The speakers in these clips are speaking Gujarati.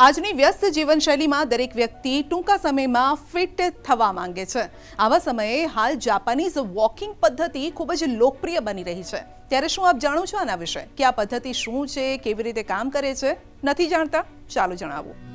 આજની વ્યસ્ત જીવનશૈલીમાં દરેક વ્યક્તિ ટૂંકા સમયમાં ફિટ થવા માંગે છે. આવા સમયે હાલ જાપાનીઝ વોકિંગ પદ્ધતિ ખૂબ જ લોકપ્રિય બની રહી છે. ત્યારે શું આપ જાણો છો આના વિશે? કે આ પદ્ધતિ શું છે? કેવી રીતે કામ કરે છે? નથી જાણતા? ચાલો જણાવું.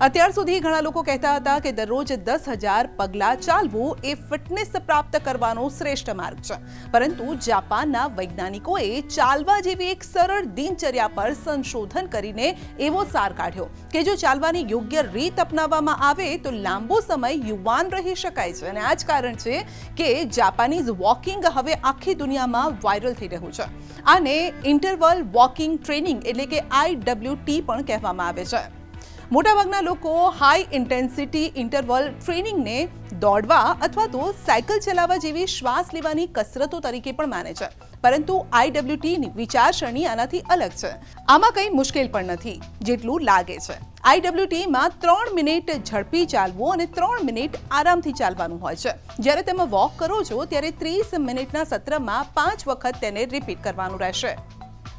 અત્યાર સુધી ઘણા લોકો કહેતા હતા કે દરરોજ દસ હજાર પગલાં ચાલવું એ ફિટનેસ પ્રાપ્ત કરવાનો શ્રેષ્ઠ માર્ગ છે. પરંતુ જાપાનના વૈજ્ઞાનિકોએ ચાલવા જેવી એક સરળ દિનચર્યા પર સંશોધન કરીને એવો સાર કાઢ્યો કે જો ચાલવાની યોગ્ય રીત અપનાવવામાં આવે તો લાંબો સમય યુવાન રહી શકાય છે. અને આ જ કારણ છે કે જાપાનીઝ વોકિંગ હવે આખી દુનિયામાં વાયરલ થઈ રહ્યું છે. આને ઇન્ટરવલ વોકિંગ ટ્રેનિંગ એટલે કે આઈડબ્લ્યુટી પણ કહેવામાં આવે છે. મોટાભાગના લોકો હાઈ ઇન્ટેન્સિટી ઇન્ટરવલ ટ્રેનિંગને દોડવા અથવા તો સાયકલ ચલાવવા જેવી શ્વાસ લેવાની કસરતો તરીકે પણ માને છે. પરંતુ આઈડબ્લ્યુટીની વિચારસરણી આનાથી અલગ છે. આમાં કંઈ મુશ્કેલ પણ નથી, જેટલું લાગે છે. આઈડબ્લ્યુટીમાં ત્રણ મિનિટ ઝડપી ચાલવું અને ત્રણ મિનિટ આરામથી ચાલવાનું હોય છે. જ્યારે તમે વોક કરો છો, ત્યારે ત્રીસ મિનિટના સત્રમાં પાંચ વખત તેને રિપીટ કરવાનું રહેશે.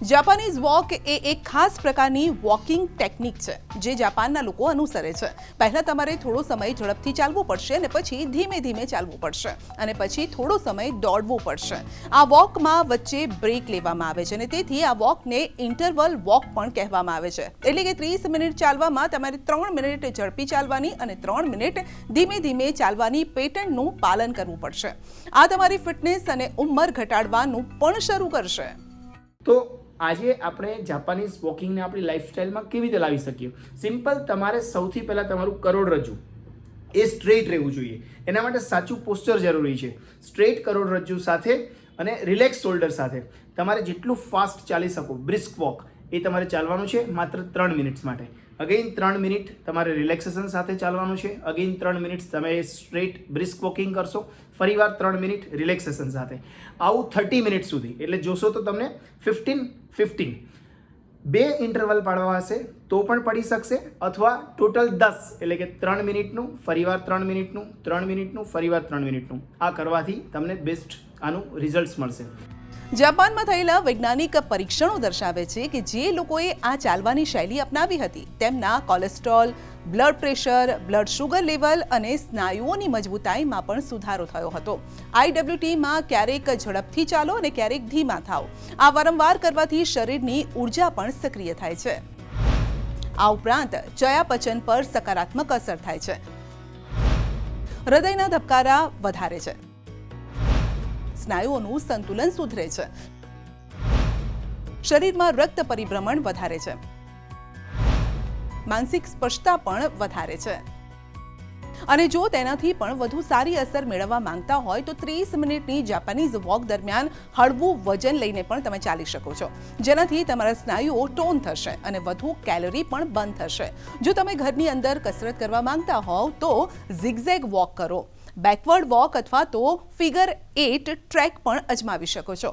જાપાનીઝ વોક એ એક ખાસ પ્રકારની વોકિંગ ટેકનિક છે, જે જાપાનના લોકો અનુસરે છે. પહેલા તમારે થોડો સમય ઝડપથી ચાલવું પડશે અને પછી ધીમે ધીમે ચાલવું પડશે અને પછી થોડો સમય દોડવું પડશે. આ વોકમાં વચ્ચે બ્રેક લેવામાં આવે છે અને તેથી આ વોકને ઇન્ટરવલ વોક પણ કહેવામાં આવે છે. એટલે કે ત્રીસ મિનિટ ચાલવામાં તમારે ત્રણ મિનિટ ઝડપી ચાલવાની અને ત્રણ મિનિટ ધીમે ધીમે ચાલવાની પેટર્નનું પાલન કરવું પડશે. આ તમારી ફિટનેસ અને ઉંમર ઘટાડવાનું પણ શરૂ કરશે. તો આજે આપણે જાપાનીઝ વોકિંગને આપણી લાઈફસ્ટાઈલમાં કેવી રીતે લાવી શકીએ? સિમ્પલ, તમારે સૌથી પહેલાં તમારું કરોડરજ્જુ એ સ્ટ્રેટ રહેવું જોઈએ. એના માટે સાચું પોસ્ચર જરૂરી છે. સ્ટ્રેટ કરોડરજ્જુ સાથે અને રિલેક્સ શોલ્ડર સાથે. તમારે જેટલું ફાસ્ટ ચાલી શકો, બ્રિસ્ક વોક એ તમારે ચાલવાનું છે માત્ર ત્રણ મિનિટ્સ માટે. અગેઇન ત્રણ મિનિટ તમારે રિલેક્સેશન સાથે ચાલવાનું છે. અગેઇન ત્રણ મિનિટ તમે સ્ટ્રેટ બ્રિસ્ક વોકિંગ કરશો. ફરીવાર ત્રણ મિનિટ રિલેક્સેશન સાથે. આવું થર્ટી મિનિટ સુધી. એટલે જોશો તો તમને ફિફ્ટીન ફિફ્ટીન બે ઇન્ટરવલ પાડવા હશે તો પણ પડી શકશે અથવા ટોટલ દસ. એટલે કે ત્રણ મિનિટનું, ફરીવાર ત્રણ મિનિટનું ત્રણ મિનિટનું, ફરીવાર ત્રણ મિનિટનું. આ કરવાથી તમને બેસ્ટ આનું રિઝલ્ટ મળશે. જાપાનમાં થયેલા વૈજ્ઞાનિક પરીક્ષણો દર્શાવે છે કે જે લોકોએ આ ચાલવાની શૈલી અપનાવી હતી, તેમના cholesterol blood pressure blood sugar level અને સ્નાયુઓની મજબૂતાઈમાં પણ સુધારો થયો હતો. આઈડબ્લ્યુટીમાં ક્યારેક ઝડપથી ચાલો અને ક્યારેક ધીમા થાવ આ વારંવાર કરવાથી શરીરની ઊર્જા પણ સક્રિય થાય છે. આ ઉપરાંત ચયાપચન પર સકારાત્મક અસર થાય છે. હૃદયના ધબકારા વધારે છે. સ્નાયુઓનું સંતુલન સુધરે છે. શરીરમાં રક્ત પરિભ્રમણ વધારે છે. માનસિક સ્પષ્ટતા પણ વધારે છે. અને જો તેનાથી પણ વધુ સારી અસર મેળવવા માંગતા હોય તો ત્રીસ મિનિટની જાપાનીઝ વોક દરમિયાન હળવું વજન લઈને પણ તમે ચાલી શકો છો. જેનાથી તમારા સ્નાયુઓ ટોન થશે અને વધુ કેલરી પણ બંધ થશે. જો તમે ઘરની અંદર કસરત કરવા માંગતા હોવ તો ઝિગઝેગ વોક કરો. બેકવર્ડ વોક અથવા તો ફિગર એટ ટ્રેક પણ અજમાવી શકો છો.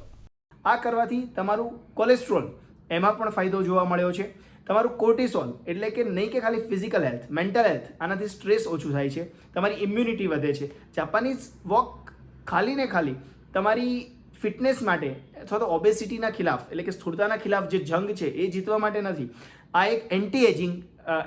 આ કરવાથી તમારું કોલેસ્ટ્રોલ એમાં પણ ફાયદો જોવા મળ્યો છે. તમારું કોર્ટિસોલ એટલે કે નહીં કે ખાલી ફિઝિકલ હેલ્થ, મેન્ટલ હેલ્થ, આનાથી સ્ટ્રેસ ઓછું થાય છે. તમારી ઇમ્યુનિટી વધે છે. જાપાનીઝ વોક ખાલી ને ખાલી તમારી ફિટનેસ માટે અથવા તો ઓબેસિટીના ખિલાફ એટલે કે સ્થૂળતાના ખિલાફ જે જંગ છે એ જીતવા માટે નથી. આ એક એન્ટી એજિંગ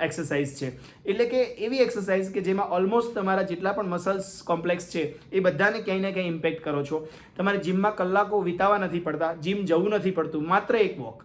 એક્સરસાઇઝ છે. એટલે કે એવી એક્સરસાઇઝ કે જેમાં ઓલમોસ્ટ તમારા જેટલા પણ મસલ્સ કોમ્પ્લેક્સ છે, એ બધાને ક્યાંય ને ક્યાંય ઇમ્પેક્ટ કરો છો. તમારે જિમમાં કલાકો વિતાવા નથી પડતા જિમ જવું નથી પડતું, માત્ર એક વોક